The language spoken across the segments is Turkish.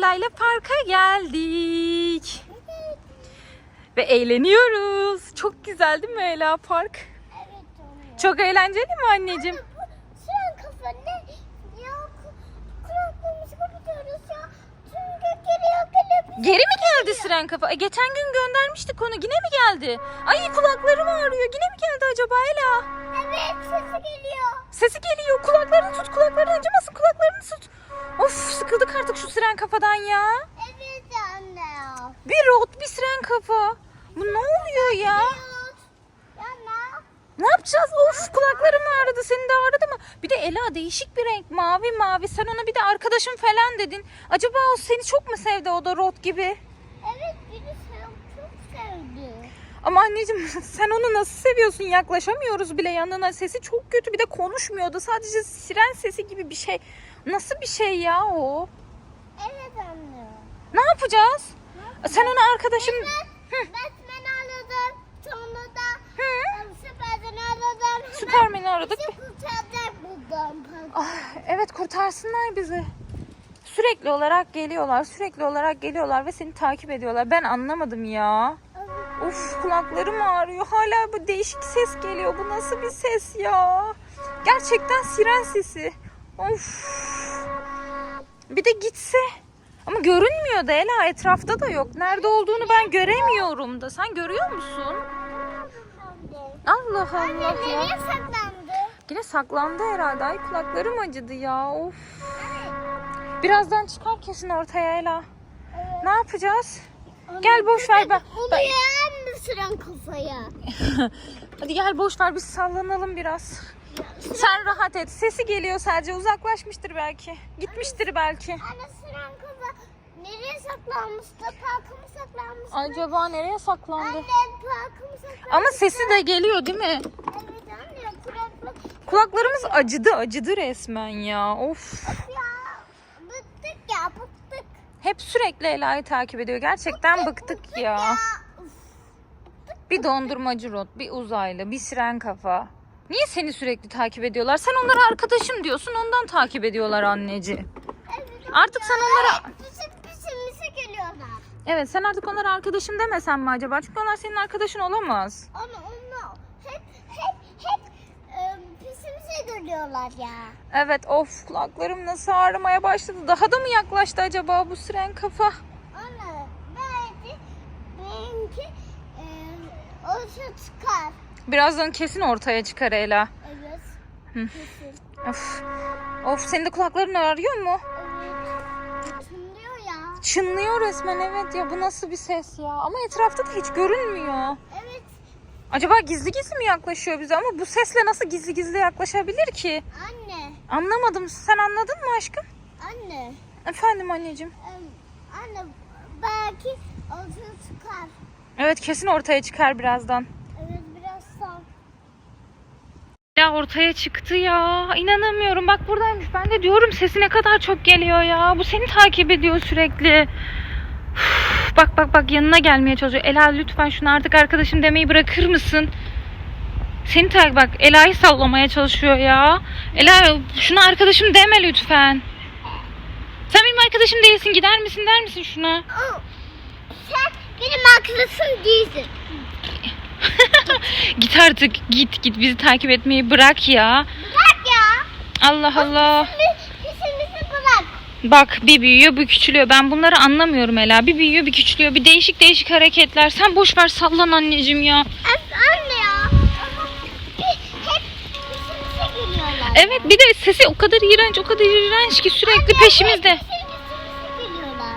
Ela ile parka geldik. Ve eğleniyoruz. Çok güzel değil mi Ela park? Evet oluyor. Çok eğlenceli mi anneciğim? Bu sıran kafa ne? Ya ku- kulaklığımızı kapatıyoruz ya. Geliyor geliyor. Geri mi geldi siren kafa? E, geçen gün göndermiştik onu. Yine mi geldi? Ay kulaklarım ağrıyor. Yine mi geldi acaba Ela? Evet sesi geliyor. Sesi geliyor. Kulaklarını tut. Kulaklarını acımasın. Kulaklarını tut. Of sıkıldık artık şu siren kafadan ya. Evet anne. Bir rot bir siren kafa. Bu ne oluyor ya? Ne yapacağız? Of kulaklarım ağrıdı. Senin de ağrıdı mı? Bir de Ela değişik bir renk. Mavi mavi. Sen ona bir de arkadaşım falan dedin. Acaba o seni çok mu sevdi o da rot gibi? Evet beni çok sevdi. Ama anneciğim sen onu nasıl seviyorsun? Yaklaşamıyoruz bile yanına. Sesi çok kötü. Bir de konuşmuyordu. Sadece siren sesi gibi bir şey. Nasıl bir şey ya o? Evet anne. Ne yapacağız? Sen ona arkadaşım... Ben, Batman aradım. Sonra da um, Superman'i aradım. Hemen Süpermen'i aradık. Bizi kurtaracak buradan. Ah, evet kurtarsınlar bizi. Sürekli olarak geliyorlar. Sürekli olarak geliyorlar ve seni takip ediyorlar. Ben anlamadım ya. Of kulaklarım ağrıyor. Hala bu değişik ses geliyor. Bu nasıl bir ses ya? Gerçekten siren sesi. Of. Bir de gitse. Ama görünmüyor da Ela etrafta da yok. Nerede olduğunu ben göremiyorum da. Sen görüyor musun? Allah Anne Allah nereye ya. saklandı? Yine saklandı herhalde. Ay kulaklarım acıdı ya. Of. Birazdan çıkar kesin ortaya Ela. Evet. Ne yapacağız? Gel boş ver ben. ben- Uluyan mı sıran kafaya? Hadi gel boş ver biz sallanalım biraz. Sen rahat et. Sesi geliyor sadece. Uzaklaşmıştır belki. Gitmiştir belki. Anne sıran kafa nereye saklanmıştı? Parka mı saklanmıştı? Acaba nereye saklandı? Anne parka mı saklanmıştı? Ama sesi de geliyor değil mi? Evet anne kulaklık. Kulaklarımız acıdı acıdı resmen ya. Of. Ya bıktık ya bıktık. Hep sürekli Ela'yı takip ediyor. Gerçekten bıktık ya. Ya uf. Bir dondurmacı rot, bir uzaylı, bir siren kafa. Niye seni sürekli takip ediyorlar? Sen onlara arkadaşım diyorsun ondan takip ediyorlar anneci. Evet, Artık sen onlara... Evet sen artık onlara arkadaşım demesen mi acaba? Çünkü onlar senin arkadaşın olamaz. Ama onlar hep hep hep e, pisimize geliyorlar ya. Evet of kulaklarım nasıl ağrımaya başladı. Daha da mı yaklaştı acaba bu siren kafa? Anne belki benimki e, olsa çıkar. Birazdan kesin ortaya çıkar Ela. Evet. Hı. Kesin. Of. Of senin de kulakların ağrıyor mu? Evet. Tınlıyor ya. Çınlıyor resmen evet ya bu nasıl bir ses ya. Ama etrafta da hiç görünmüyor. Evet. Acaba gizli gizli mi yaklaşıyor bize ama bu sesle nasıl gizli gizli yaklaşabilir ki? Anne. Anlamadım. Sen anladın mı aşkım? Anne. Efendim anneciğim. Anne belki olsa çıkar. Evet kesin ortaya çıkar birazdan. Evet biraz sağ. Ya ortaya çıktı ya. İnanamıyorum. Bak buradaymış. Ben de diyorum sesi ne kadar çok geliyor ya. Bu seni takip ediyor sürekli. Üf, bak bak bak yanına gelmeye çalışıyor. Ela lütfen şunu artık arkadaşım demeyi bırakır mısın? Seni takip bak Ela'yı sallamaya çalışıyor ya. Ela şuna arkadaşım deme lütfen. Sen benim arkadaşım değilsin. Gider misin der misin şuna? Oh, Sen benim arkadaşım değilsin. Git artık git git bizi takip etmeyi bırak ya. Bırak ya. Allah Allah. Bırak. Bak bir büyüyor bir küçülüyor. Ben bunları anlamıyorum Ela. Bir büyüyor bir küçülüyor. Bir değişik değişik hareketler. Sen boş ver sallan anneciğim ya. Anne ya. Hep geliyorlar. Evet bir de sesi o kadar iğrenç o kadar iğrenç ki sürekli peşimizde. Hep pisimize geliyorlar.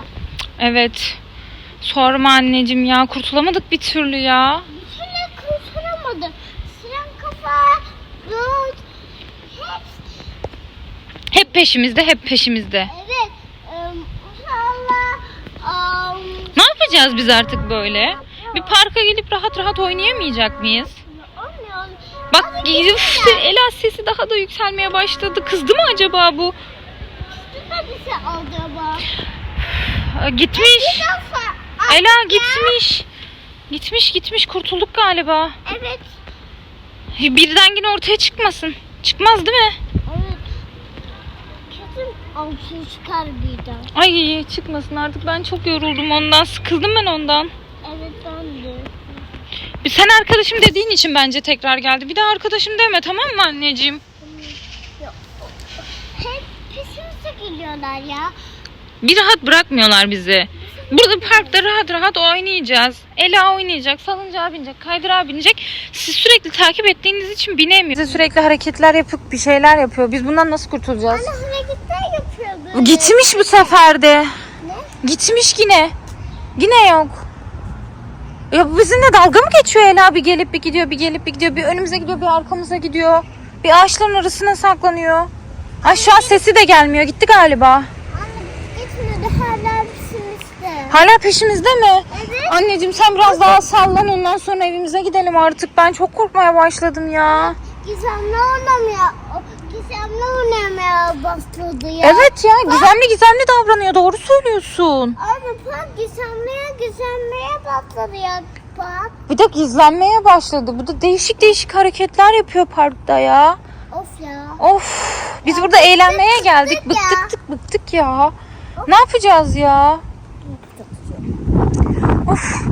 Evet. Sorma anneciğim ya. Kurtulamadık bir türlü ya. Bir türlü kurtulamadı. Siren kafa, Rod, hep Hep peşimizde hep peşimizde. evet. Allah, um, Ne yapacağız biz artık böyle? Bir parka gelip rahat rahat oynayamayacak mıyız? Bak üf, Ela sesi daha da yükselmeye başladı. Kızdı mı acaba bu? Acaba? Gitmiş. Ela gitmiş. Gitmiş gitmiş kurtulduk galiba. Evet. Birden yine ortaya çıkmasın. Çıkmaz değil mi? Kesin Avcı çıkar birden. Ay çıkmasın artık ben çok yoruldum ondan sıkıldım ben ondan. Evet ben de. Bir sen arkadaşım dediğin için bence tekrar geldi. Bir daha arkadaşım deme tamam mı anneciğim? Hep peşimize geliyorlar ya. Bir rahat bırakmıyorlar bizi. Burada parkta rahat rahat oynayacağız. Ela oynayacak, salıncağa binecek, kaydırağa binecek. Siz sürekli takip ettiğiniz için binemiyor. Bize sürekli hareketler yapıp bir şeyler yapıyor. Biz bundan nasıl kurtulacağız? Anne. Gitmiş bu seferde. Ne? Gitmiş yine. Yine yok. Ya bu bizimle dalga mı geçiyor Ela? Bir gelip bir gidiyor, bir gelip bir gidiyor. Bir önümüze gidiyor, bir arkamıza gidiyor. Bir ağaçların arasına saklanıyor. Ay şu an sesi de gelmiyor. Gitti galiba. Anne gitmedi hala peşimizde. Hala peşimizde mi? Evet. Anneciğim sen biraz daha sallan ondan sonra evimize gidelim artık. Ben çok korkmaya başladım ya. Gizemli oynamaya, gizemli oynamaya başladı ya. Evet ya gizemli gizemli davranıyor. Doğru söylüyorsun. Anne bak gizemliye gizemliye başladı ya. Bak. Bir de gizlenmeye başladı. Bu da değişik değişik hareketler yapıyor parkta ya. Of ya. Of biz burada eğlenmeye geldik. bıktık ya. Bıktık bıktık ya. Ne yapacağız ya? Of.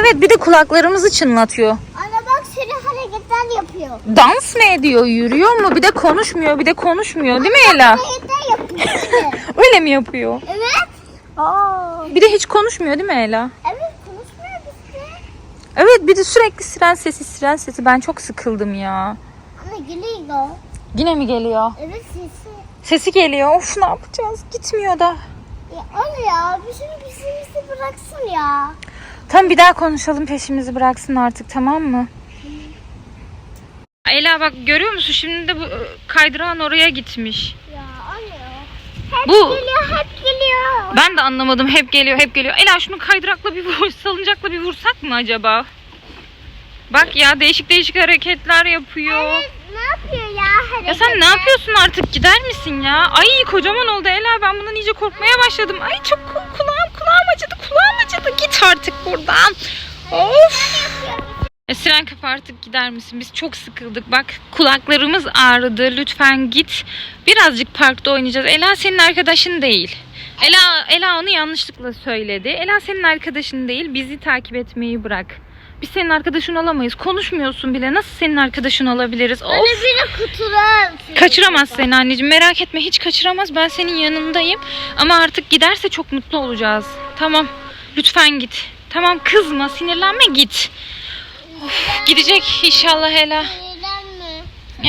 Evet bir de kulaklarımızı çınlatıyor. Anne bak senin hareketler yapıyor. Dans mı ediyor, yürüyor mu? Bir de konuşmuyor, bir de konuşmuyor değil mi Ela? Öyle. Mi yapıyor? evet. Aa. Bir de hiç konuşmuyor değil mi Ela? Evet konuşmuyor bizde. Evet bir de sürekli siren sesi, siren sesi. Ben çok sıkıldım ya. Anne geliyor. Yine mi geliyor? Evet sesi. Sesi geliyor. Of ne yapacağız? Gitmiyor da. Ya anne ya bizim bizimizi bıraksın ya. Tam bir daha konuşalım peşimizi bıraksın artık tamam mı? Ela bak görüyor musun şimdi de bu e, kaydırağın oraya gitmiş. Ya anne. Hep Bu- geliyor hep geliyor. Ben de anlamadım hep geliyor hep geliyor. Ela şunu kaydırakla bir vur, salıncakla bir vursak mı acaba? Bak ya değişik değişik hareketler yapıyor. Evet, ne yapıyor ya hareketler? Ya sen ne yapıyorsun artık gider misin ya? Ay kocaman oldu Ela ben bundan iyice korkmaya başladım. Ay çok ku- kulağım kulağım acıdı kulağım acıdı. Git artık buradan. Of. Siren kapı artık gider misin? Biz çok sıkıldık. Bak kulaklarımız ağrıdı. Lütfen git. Birazcık parkta oynayacağız. Ela senin arkadaşın değil. Ela, Ela onu yanlışlıkla söyledi. Ela senin arkadaşın değil. Bizi takip etmeyi bırak. Biz senin arkadaşın olamayız. Konuşmuyorsun bile. Nasıl senin arkadaşın olabiliriz? Of. Anne beni kutular. Kaçıramaz seni anneciğim merak etme hiç kaçıramaz ben senin yanındayım ama artık giderse çok mutlu olacağız tamam lütfen git tamam kızma sinirlenme git gidecek inşallah Ela Sinirlenme.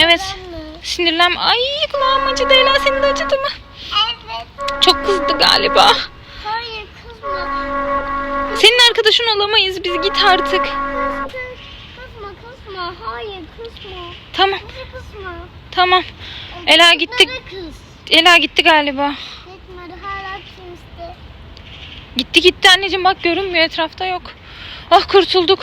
evet sinirlenme ay kulağım acıdı Ela senin de acıdı mı Evet. çok kızdı galiba Hayır kızma. senin arkadaşın olamayız biz git artık Kız, kız, kızma kızma. Hayır kızma. tamam kızma. tamam Ela gitti. Ela gitti galiba Gitmedi hala kimse. Gitti gitti anneciğim bak görünmüyor etrafta yok. Oh kurtulduk.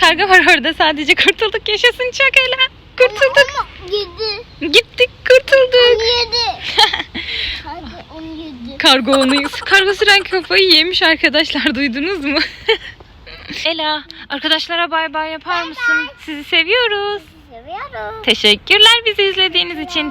Karga var orada sadece kurtulduk yaşasın çok Ela. Kurtulduk. Ama yedi. Gittik kurtulduk. Onu yedi. Hadi onu yedi. Kargo onu kargo süren kafayı yemiş arkadaşlar duydunuz mu? Ela arkadaşlara bay bay yapar mısın? Sizi seviyoruz. Seviyorum. Teşekkürler bizi izlediğiniz için.